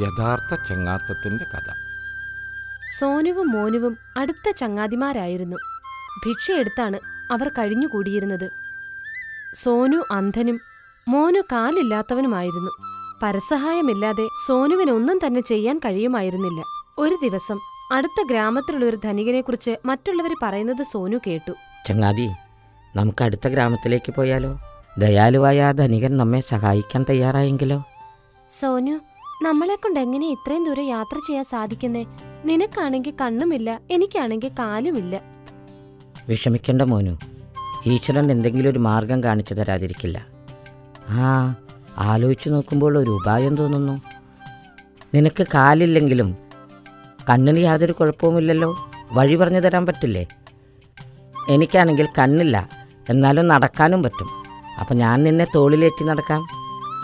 യഥാർത്ഥ ചങ്ങാത്തത്തിന്റെ കഥ. സോനുവും മോനുവും അടുത്ത ചങ്ങാതിമാരായിരുന്നു. ഭിക്ഷയെടുത്താണ് അവർ കഴിഞ്ഞുകൂടിയിരുന്നത്. സോനു അന്ധനും മോനു കാലില്ലാത്തവനുമായിരുന്നു. പരസഹായമില്ലാതെ സോനുവിന് ഒന്നും തന്നെ ചെയ്യാൻ കഴിയുമായിരുന്നില്ല. ഒരു ദിവസം അടുത്ത ഗ്രാമത്തിലുള്ള ഒരു ധനികനെക്കുറിച്ച് മറ്റുള്ളവർ പറയുന്നത് സോനു കേട്ടു. ചങ്ങാതി നമുക്ക് അടുത്ത ഗ്രാമത്തിലേക്ക് പോയാലോ? ദയാലുവായ ആ ധനികൻ നമ്മെ സഹായിക്കാൻ തയ്യാറായെങ്കിലോ? സോനു നമ്മളെ കൊണ്ട് എങ്ങനെ ഇത്രയും ദൂരെ യാത്ര ചെയ്യാൻ സാധിക്കുന്നേ? നിനക്കാണെങ്കിൽ കണ്ണുമില്ല എനിക്കാണെങ്കിൽ കാലുമില്ല. വിഷമിക്കേണ്ട മോനു. ഈശ്വരൻ എന്തെങ്കിലും ഒരു മാർഗം കാണിച്ചു തരാതിരിക്കില്ല. ആ ആലോചിച്ചു നോക്കുമ്പോൾ ഒരു ഉപായം തോന്നുന്നു. നിനക്ക് കാലില്ലെങ്കിലും കണ്ണിന് യാതൊരു കുഴപ്പവുമില്ലല്ലോ? വഴി പറഞ്ഞു തരാൻ പറ്റില്ലേ? എനിക്കാണെങ്കിൽ കണ്ണില്ല എന്നാലും നടക്കാനും പറ്റും. അപ്പം ഞാൻ നിന്നെ തോളിലേറ്റി നടക്കാം.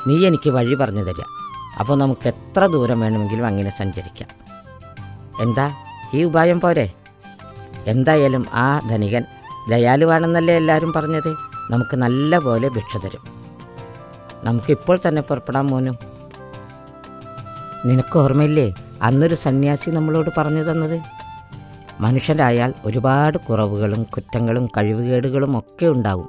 നീ എനിക്ക് വഴി പറഞ്ഞു തരിക. അപ്പോൾ നമുക്ക് എത്ര ദൂരം വേണമെങ്കിലും അങ്ങനെ സഞ്ചരിക്കാം. എന്താ? ഈ ഉപായം പോരെ. എന്തായാലും ആ ധനികൻ ദയാലുവാണെന്നല്ലേ എല്ലാവരും പറഞ്ഞത്? നമുക്ക് നല്ല പോലെ ഭിക്ഷ തരും. നമുക്കിപ്പോൾ തന്നെ പുറപ്പെടാൻ മോനു. നിനക്ക് ഓർമ്മയില്ലേ? അന്നൊരു സന്യാസി നമ്മളോട് പറഞ്ഞു തന്നത്? മനുഷ്യരായാൽ ഒരുപാട് കുറവുകളും കുറ്റങ്ങളും കഴിവുകേടുകളും ഒക്കെ ഉണ്ടാവും.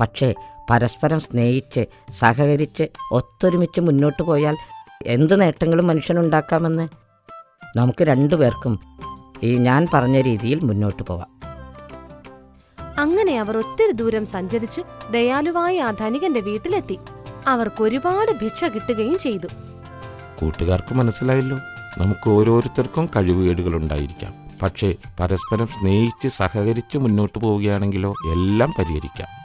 പക്ഷേ പരസ്പരം സ്നേഹിച്ച് സഹകരിച്ച് ഒത്തൊരുമിച്ച് മുന്നോട്ട് പോയാൽ എന്ത് നേട്ടങ്ങളും മനുഷ്യനുണ്ടാക്കാമെന്ന്? നമുക്ക് രണ്ടു പേർക്കും ഈ ഞാൻ പറഞ്ഞ രീതിയിൽ മുന്നോട്ട് പോവാം. അങ്ങനെ അവർ ഒത്തിരി ദൂരം സഞ്ചരിച്ച് ദയാലുവായ ആ ധനികന്റെ വീട്ടിലെത്തി. അവർക്കൊരുപാട് ഭിക്ഷ കിട്ടുകയും ചെയ്തു. കൂട്ടുകാർക്ക് മനസ്സിലായല്ലോ നമുക്ക് ഓരോരുത്തർക്കും കഴിവുകേടുകൾ ഉണ്ടായിരിക്കാം പക്ഷേ പരസ്പരം സ്നേഹിച്ച് സഹകരിച്ച് മുന്നോട്ട് പോവുകയാണെങ്കിലോ എല്ലാം പരിഹരിക്കാം.